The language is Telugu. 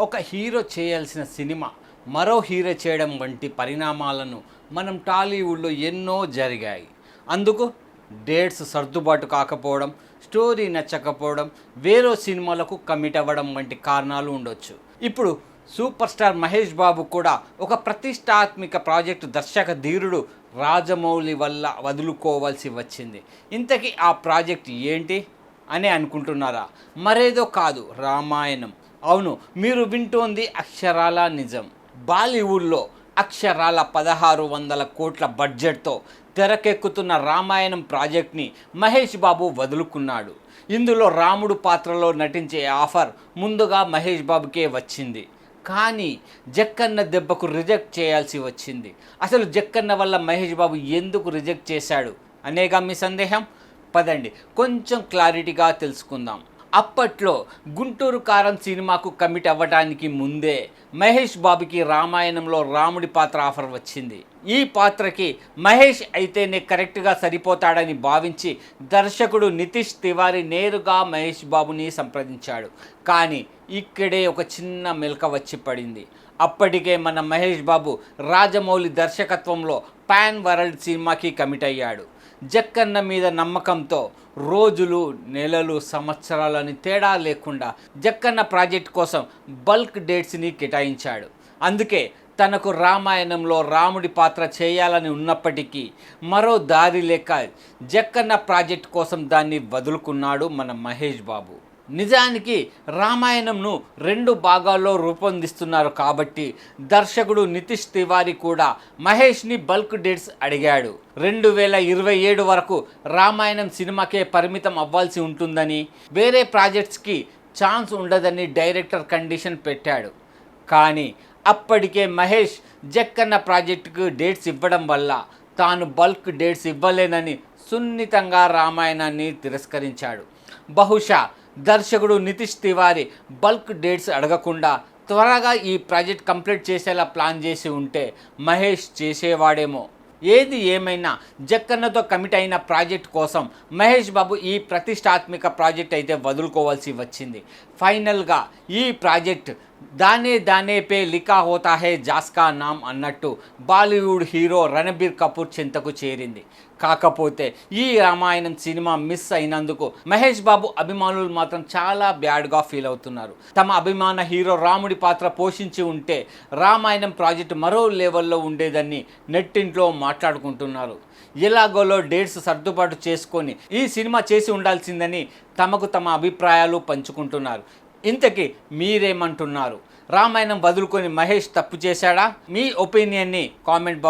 ఒక హీరో చేయాల్సిన సినిమా మరో హీరో చేయడం వంటి పరిణామాలను మనం టాలీవుడ్లో ఎన్నో జరిగాయి. అందుకు డేట్స్ సర్దుబాటు కాకపోవడం స్టోరీ నచ్చకపోవడం వేరే సినిమాలకు కమిట్ అవ్వడం వంటి కారణాలు ఉండొచ్చు. ఇప్పుడు సూపర్ స్టార్ మహేష్ బాబు కూడా ఒక ప్రతిష్టాత్మిక ప్రాజెక్టు దర్శక ధీరుడు రాజమౌళి వల్ల వదులుకోవాల్సి వచ్చింది. ఇంతకీ ఆ ప్రాజెక్ట్ ఏంటి? అని అనుకుంటున్నారా? మరేదో కాదు రామాయణం. అవును మీరు వింటోంది అక్షరాల నిజం. బాలీవుడ్లో అక్షరాల పదహారు వందల కోట్ల బడ్జెట్తో తెరకెక్కుతున్న రామాయణం ప్రాజెక్ట్ని మహేష్ బాబు వదులుకున్నాడు. ఇందులో రాముడు పాత్రలో నటించే ఆఫర్ ముందుగా మహేష్ బాబుకే వచ్చింది. కానీ జక్కన్న దెబ్బకు రిజెక్ట్ చేయాల్సి వచ్చింది. అసలు జక్కన్న వల్ల మహేష్ బాబు ఎందుకు రిజెక్ట్ చేశాడు అనేగా మీ సందేహం? పదండి కొంచెం క్లారిటీగా తెలుసుకుందాం. అప్పట్లో గుంటూరు కారం సినిమాకు కమిట్ అవ్వడానికి ముందే మహేష్ బాబుకి రామాయణంలో రాముడి పాత్ర ఆఫర్ వచ్చింది. ఈ పాత్రకి మహేష్ అయితేనే కరెక్ట్గా సరిపోతాడని భావించి దర్శకుడు నితీష్ తివారీ నేరుగా మహేష్ బాబుని సంప్రదించాడు. కానీ ఇక్కడే ఒక చిన్న మెలక వచ్చి పడింది. అప్పటికే మన మహేష్ బాబు రాజమౌళి దర్శకత్వంలో పాన్ వరల్డ్ సినిమాకి కమిట్ అయ్యాడు. జక్కన్న మీద నమ్మకంతో రోజులు నెలలు సంవత్సరాలని తేడా లేకుండా జక్కన్న ప్రాజెక్ట్ కోసం బల్క్ డేట్స్ని కేటాయించాడు. అందుకే తనకు రామాయణంలో రాముడి పాత్ర చేయాలని ఉన్నప్పటికీ మరో దారి లేక జక్కన్న ప్రాజెక్ట్ కోసం దాన్ని వదులుకున్నాడు మన మహేష్ బాబు. నిజానికి రామాయణంను రెండు భాగాల్లో రూపొందిస్తున్నారు కాబట్టి దర్శకుడు నితీష్ తివారీ కూడా మహేష్ని బల్క్ డేట్స్ అడిగాడు. రెండు వేల ఇరవై ఏడు వరకు రామాయణం సినిమాకే పరిమితం అవ్వాల్సి ఉంటుందని వేరే ప్రాజెక్ట్స్కి ఛాన్స్ ఉండదని డైరెక్టర్ కండిషన్ పెట్టాడు. కానీ అప్పటికే మహేష్ జక్కన్న ప్రాజెక్టుకు డేట్స్ ఇవ్వడం వల్ల తాను బల్క్ డేట్స్ ఇవ్వలేనని సున్నితంగా రామాయణాన్ని తిరస్కరించాడు. బహుశా దర్శకుడు నితీష్ తివారి బల్క్ డేట్స్ అడగకుండా త్వరగా ఈ ప్రాజెక్ట్ కంప్లీట్ చేసేలా ప్లాన్ చేసి ఉంటే మహేష్ చేసేవాడేమో. ఏది ఏమైనా జక్కన్నతో కమిట్ అయిన ప్రాజెక్ట్ కోసం మహేష్ బాబు ఈ ప్రతిష్టాత్మక ప్రాజెక్ట్ అయితే వదులుకోవాల్సి వచ్చింది. ఫైనల్గా ఈ ప్రాజెక్ట్ దానే దానే పే లిఖా హోతా హే జాస్కా నామ్ అన్నట్టు బాలీవుడ్ హీరో రణబీర్ కపూర్ చింతకు చేరింది. కాకపోతే ఈ రామాయణం సినిమా మిస్ అయినందుకు మహేష్ బాబు అభిమానులు మాత్రం చాలా బ్యాడ్గా ఫీల్ అవుతున్నారు. తమ అభిమాన హీరో రాముడి పాత్ర పోషించి ఉంటే రామాయణం ప్రాజెక్ట్ మరో లెవెల్లో ఉండేదని నెట్టింట్లో మాట్లాడుకుంటున్నారు. ఎలాగోలో డేట్స్ సర్దుబాటు చేసుకొని ఈ సినిమా చేసి ఉండాల్సిందని తమకు తమ అభిప్రాయాలు పంచుకుంటున్నారు. ఇంతకీ మీరేమంటున్నారు? రామాయణం వదులుకొని మహేష్ తప్పు చేశాడా? మీ ఒపీనియన్ని కామెంట్ బాక్స్